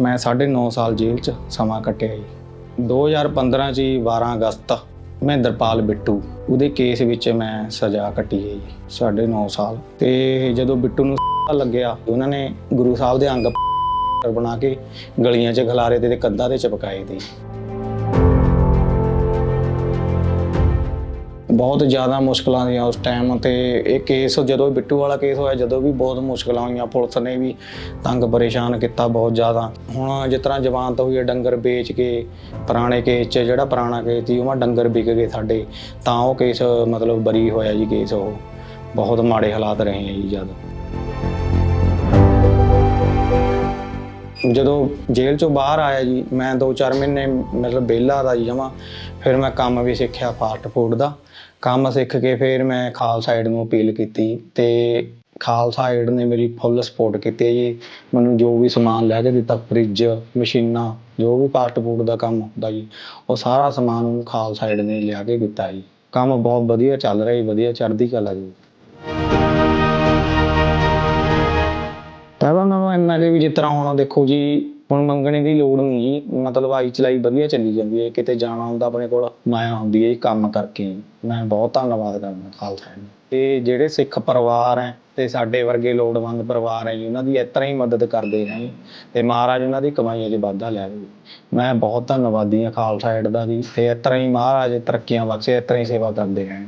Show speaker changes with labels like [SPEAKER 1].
[SPEAKER 1] ਮੈਂ 9.5 ਸਾਲ ਜੇਲ੍ਹ 'ਚ ਸਮਾਂ ਕੱਟਿਆ ਜੀ। 2015 'ਚ ਹੀ 12 ਅਗਸਤ ਮਹਿੰਦਰਪਾਲ ਬਿੱਟੂ, ਉਹਦੇ ਕੇਸ ਵਿੱਚ ਮੈਂ ਸਜ਼ਾ ਕੱਟੀ ਹੈ ਜੀ 9.5 ਸਾਲ। ਤੇ ਜਦੋਂ ਬਿੱਟੂ ਨੂੰ ਲੱਗਿਆ, ਉਹਨਾਂ ਨੇ ਗੁਰੂ ਸਾਹਿਬ ਦੇ ਅੰਗ ਬਣਾ ਕੇ ਗਲੀਆਂ 'ਚ ਖਿਲਾਰੇ ਤੇ ਤੇ ਕੰਧਾਂ ਤੇ ਚਪਕਾਏ ਤੇ। ਬਹੁਤ ਜ਼ਿਆਦਾ ਮੁਸ਼ਕਲਾਂ ਆਈਆਂ ਉਸ ਟਾਈਮ ਤੇ ਇਹ ਕੇਸ ਜਦੋਂ ਬਿੱਟੂ ਵਾਲਾ ਕੇਸ ਹੋਇਆ, ਜਦੋਂ ਵੀ ਬਹੁਤ ਮੁਸ਼ਕਲਾਂ ਹੋਈਆਂ, ਪੁਲਿਸ ਨੇ ਵੀ ਤੰਗ ਪਰੇਸ਼ਾਨ ਕੀਤਾ ਬਹੁਤ ਜ਼ਿਆਦਾ। ਹੁਣ ਜਿਸ ਤਰ੍ਹਾਂ ਜਵਾਨਤ ਹੋਈ ਹੈ, ਡੰਗਰ ਵੇਚ ਕੇ, ਪੁਰਾਣੇ ਕੇਸ 'ਚ ਜਿਹੜਾ ਪੁਰਾਣਾ ਕੇਸ ਸੀ, ਉਹ ਡੰਗਰ ਵਿਕ ਗਏ ਸਾਡੇ। ਤਾਂ ਉਹ ਕੇਸ ਮਤਲਬ ਬਰੀ ਹੋਇਆ ਜੀ ਕੇਸ ਉਹ। ਬਹੁਤ ਮਾੜੇ ਹਾਲਾਤ ਰਹੇ ਆ ਜੀ ਜਦੋਂ। ਜਦੋਂ ਜੇਲ੍ਹ ਚੋਂ ਬਾਹਰ ਆਇਆ ਜੀ, ਮੈਂ 2-4 ਮਹੀਨੇ ਮਤਲਬ ਵਿਹਲਾ ਦਾ ਜੀ ਜਮਾ, ਫਿਰ ਮੈਂ ਕੰਮ ਵੀ ਸਿੱਖਿਆ ਫਾਸਟ ਫੂਡ ਦਾ। ਕੰਮ ਸਿੱਖ ਕੇ ਫਿਰ ਮੈਂ ਖਾਲਸਾ ਏਡ ਨੂੰ ਅਪੀਲ ਕੀਤੀ ਤੇ ਖਾਲਸਾ ਏਡ ਨੇ ਮੇਰੀ ਫੁੱਲ ਸਪੋਰਟ ਕੀਤੀ ਹੈ ਜੀ। ਮੈਨੂੰ ਜੋ ਵੀ ਸਮਾਨ ਲੈ ਕੇ ਦਿੱਤਾ, ਫ੍ਰਿਜ, ਮਸ਼ੀਨਾਂ, ਜੋ ਵੀ ਫਾਸਟ ਫੂਡ ਦਾ ਕੰਮ ਹੁੰਦਾ ਜੀ, ਉਹ ਸਾਰਾ ਸਮਾਨ ਉਹਨੂੰ ਖਾਲਸਾ ਏਡ ਨੇ ਲਿਆ ਕੇ ਦਿੱਤਾ ਜੀ। ਕੰਮ ਬਹੁਤ ਵਧੀਆ ਚੱਲ ਰਿਹਾ ਜੀ, ਵਧੀਆ ਚੜ੍ਹਦੀ ਕਲਾ ਜੀ। ਜਿਸ ਤਰ੍ਹਾਂ ਹੁਣ ਦੇਖੋ ਜੀ, ਹੁਣ ਮੰਗਣੇ ਦੀ ਲੋੜ ਨਹੀਂ ਜੀ, ਮਤਲਬ ਆਈ ਚਲਾਈ ਵਧੀਆ ਚੱਲੀ ਜਾਂਦੀ ਹੈ, ਕਿਤੇ ਜਾਣਾ ਹੁੰਦਾ ਆਪਣੇ ਕੋਲ ਮਾਇਆ ਹੁੰਦੀ ਹੈ ਕੰਮ ਕਰਕੇ ਮੈਂ ਬਹੁਤ ਧੰਨਵਾਦ ਕਰਦਾ ਖਾਲਸਾ ਜੀ। ਤੇ ਜਿਹੜੇ ਸਿੱਖ ਪਰਿਵਾਰ ਹੈ, ਤੇ ਸਾਡੇ ਵਰਗੇ ਲੋੜਵੰਦ ਪਰਿਵਾਰ ਹੈ ਜੀ, ਉਹਨਾਂ ਦੀ ਇਸ ਤਰ੍ਹਾਂ ਹੀ ਮਦਦ ਕਰਦੇ ਰਹਿਣ ਤੇ ਮਹਾਰਾਜ ਉਹਨਾਂ ਦੀ ਕਮਾਈਆਂ 'ਚ ਵਾਧਾ ਲਿਆਵੇ ਮੈਂ ਬਹੁਤ ਧੰਨਵਾਦੀ ਹਾਂ ਖਾਲਸਾ ਏਡ ਦਾ ਵੀ ਤੇ ਇਸ ਤਰ੍ਹਾਂ ਹੀ ਮਹਾਰਾਜ ਤਰੱਕੀਆਂ ਬਖਸ਼ੇ, ਇਸ ਤਰ੍ਹਾਂ ਹੀ ਸੇਵਾ ਕਰਦੇ ਰਹਿਣ